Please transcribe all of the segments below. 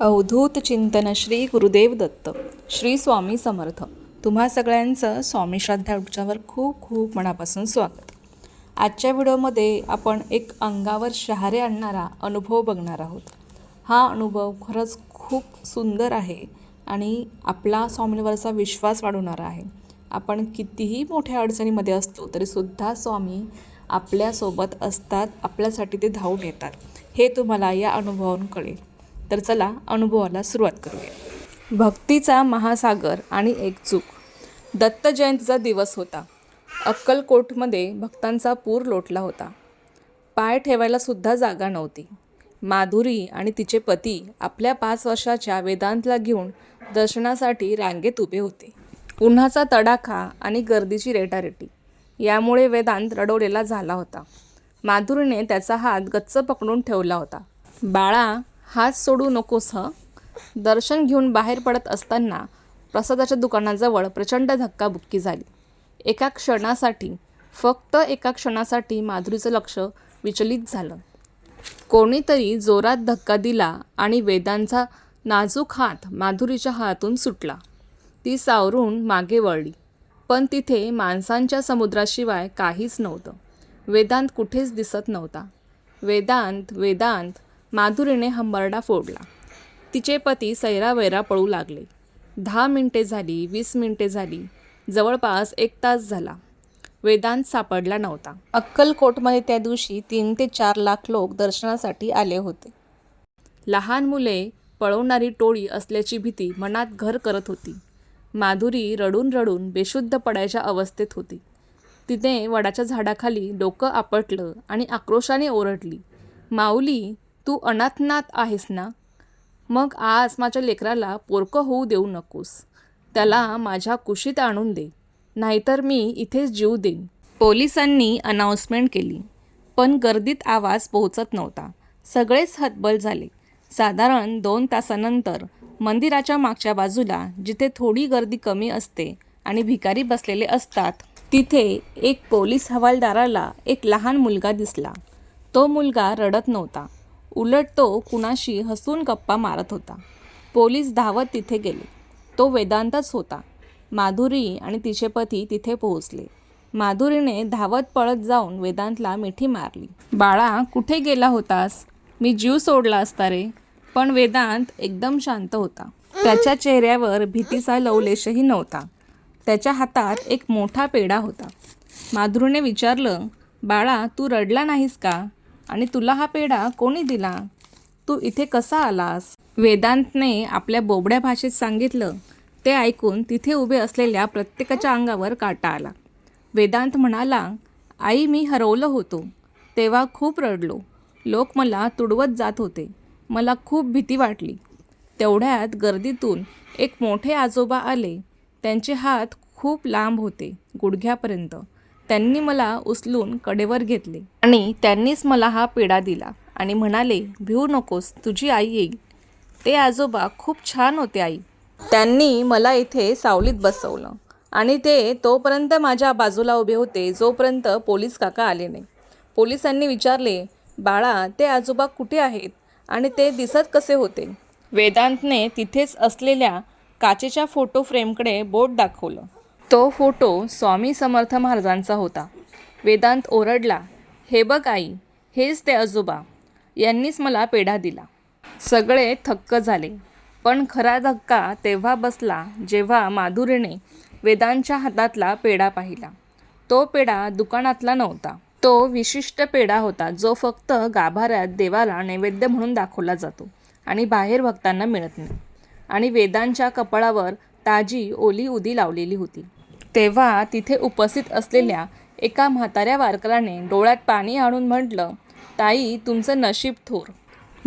अवधूत चिंतन श्री गुरुदेव दत्त. श्री स्वामी समर्थ. तुम्हा सगळ्यांचं स्वामी श्रद्धा खूप खूप मनापासून स्वागत. आजच्या व्हिडिओमध्ये आपण एक अंगावर शहारे आणणारा अनुभव बघणार आहोत. हा अनुभव खरंच खूप सुंदर आहे आणि आपला स्वामींवरचा विश्वास वाढवणारा आहे. आपण कितीही मोठ्या अडचणीमध्ये असतो तरीसुद्धा स्वामी आपल्यासोबत असतात आपल्यासाठी ते धावून येतात. हे तुम्हाला या अनुभवावरून कळेल. तर चला अनुभवाला सुरुवात करूया. भक्तीचा महासागर आणि एकचूक दत्त जयंतीचा दिवस होता. अक्कलकोटमध्ये भक्तांचा पूर लोटला होता. पाय ठेवायलासुद्धा जागा नव्हती. माधुरी आणि तिचे पती आपल्या पाच वर्षाच्या वेदांतला घेऊन दर्शनासाठी रांगेत उभे होते. उन्हाचा तडाखा आणि गर्दीची रेटारेटी. यामुळे वेदांत रडवलेला झाला होता. माधुरीने त्याचा हात गच्च पकडून ठेवला होता. बाळा हात सोडू नकोस हं? दर्शन घेऊन बाहेर पडत असताना प्रसादाच्या दुकानाजवळ प्रचंड धक्काबुक्की झाली. एका क्षणासाठी फक्त एका क्षणासाठी माधुरीचं लक्ष विचलित झालं. कोणीतरी जोरात धक्का दिला आणि वेदांचा नाजूक हात माधुरीच्या हातून सुटला. ती सावरून मागे वळली. पण तिथे माणसांच्या समुद्राशिवाय काहीच नव्हतं. वेदांत कुठेच दिसत नव्हता. वेदांत वेदांत माधुरीने हंबरडा फोडला. तिचे पती सैरावैरा पळू लागले. दहा मिनटे झाली वीस मिनटे झाली. जवळपास एक तास झाला. वेदांत सापडला नव्हता. अक्कलकोटमध्ये त्या दिवशी तीन ते चार लाख लोक दर्शनासाठी आले होते. लहान मुले पळवणारी टोळी असल्याची भीती मनात घर करत होती. माधुरी रडून रडून बेशुद्ध पडायच्या अवस्थेत होती. तिने वडाच्या झाडाखाली डोकं आपटलं आणि आक्रोशाने ओरडली माऊली तू अनाथनाथ आहेस ना? मग आज माझ्या लेकराला पोरकं होऊ देऊ नकोस. त्याला माझ्या कुशीत आणून दे. नाहीतर मी इथेच जीव देईन. पोलिसांनी अनाऊन्समेंट केली. पण गर्दीत आवाज पोहोचत नव्हता. सगळेच हतबल झाले. साधारण दोन तासानंतर मंदिराच्या मागच्या बाजूला जिथे थोडी गर्दी कमी असते आणि भिकारी बसलेले असतात तिथे एक पोलीस हवालदाराला एक लहान मुलगा दिसला. तो मुलगा रडत नव्हता. उलट तो कुणाशी हसून गप्पा मारत होता. पोलीस धावत तिथे गेले. तो वेदांतच होता. माधुरी आणि तिचे पती तिथे पोहोचले. माधुरीने धावत पळत जाऊन वेदांतला मिठी मारली. बाळा कुठे गेला होतास? मी जीव सोडला असता रे. पण वेदांत एकदम शांत होता. त्याच्या चेहऱ्यावर भीतीचा लवलेशही नव्हता. त्याच्या हातात एक मोठा पेढा होता. माधुरीने विचारलं बाळा तू रडला नाहीस का? आणि तुला हा पेढा कोणी दिला? तू इथे कसा आलास? वेदांतने आपल्या बोबड्या भाषेत सांगितलं. ते ऐकून तिथे उभे असलेल्या प्रत्येकाच्या अंगावर काटा आला. वेदांत म्हणाला आई मी हरवलं होतो. तेव्हा खूप रडलो. लोक मला तुडवत जात होते. मला खूप भीती वाटली. तेवढ्यात गर्दीतून एक मोठे आजोबा आले. त्यांचे हात खूप लांब होते गुडघ्यापर्यंत. त्यांनी मला उचलून कडेवर घेतले. आणि त्यांनीच मला हा पेढा दिला आणि म्हणाले भिवू नकोस तुझी आई येईल. ते आजोबा खूप छान होते आई. त्यांनी मला इथे सावलीत बसवलं आणि ते तोपर्यंत माझ्या बाजूला उभे होते जोपर्यंत पोलीस काका आले नाही. पोलिसांनी विचारले बाळा ते आजोबा कुठे आहेत आणि ते दिसत कसे होते? वेदांतने तिथेच असलेल्या काचेच्या फोटो फ्रेमकडे बोट दाखवलं. तो फोटो स्वामी समर्थ महाराजांचा होता. वेदांत ओरडला हे बघ आई हेच ते आजोबा. यांनीच मला पेढा दिला. सगळे थक्क झाले. पण खरा धक्का तेव्हा बसला जेव्हा माधुरीने वेदांच्या हातातला पेढा पाहिला. तो पेढा दुकानातला नव्हता. तो विशिष्ट पेढा होता जो फक्त गाभाऱ्यात देवाला नैवेद्य म्हणून दाखवला जातो आणि बाहेर भक्तांना मिळत नाही. आणि वेदांच्या कपाळावर ताजी ओली उदी लावलेली होती. तेव्हा तिथे उपस्थित असलेल्या एका म्हाताऱ्या वारकऱ्याने डोळ्यात पाणी आणून म्हटलं ताई तुमचं नशीब थोर.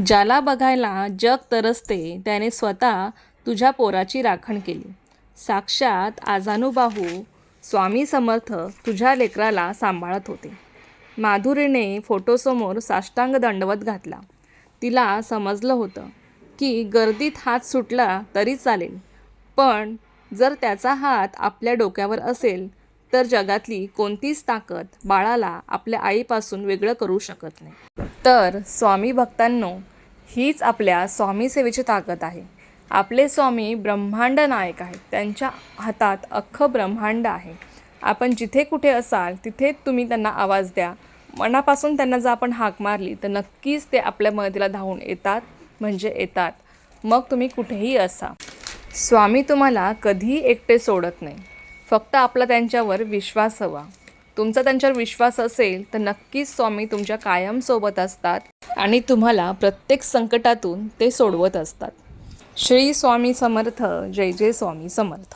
ज्याला बघायला जग तरसते त्याने स्वतः तुझ्या पोराची राखण केली. साक्षात आजानुबाहू स्वामी समर्थ तुझ्या लेकराला सांभाळत होते. माधुरीने फोटोसमोर साष्टांग दंडवत घातला. तिला समजलं होतं की गर्दीत हात सुटला तरी चालेल पण जर त्याचा हात आपल्या डोक्यावर असेल तर जगातली कोणतीच ताकद बाळाला आपल्या आईपासून वेगळं करू शकत नाही. तर स्वामी भक्तांनो हीच आपल्या स्वामी सेवेची ताकद आहे. आपले स्वामी ब्रह्मांड नायक आहेत. त्यांच्या हातात अख्खं ब्रह्मांड आहे. आपण जिथे कुठे असाल तिथे तुम्ही त्यांना आवाज द्या. मनापासून त्यांना जर आपण हाक मारली तर नक्कीच ते आपल्या मदतीला धावून येतात म्हणजे येतात. मग तुम्ही कुठेही असा. स्वामी तुम्हाला कधीही एकटे सोडत नाही. फक्त आपला त्यांच्यावर विश्वास हवा. तुमचा त्यांच्यावर विश्वास असेल तर नक्कीच स्वामी तुमच्या कायम सोबत असतात आणि तुम्हाला प्रत्येक संकटातून ते सोडवत असतात. श्री स्वामी समर्थ जय जय स्वामी समर्थ.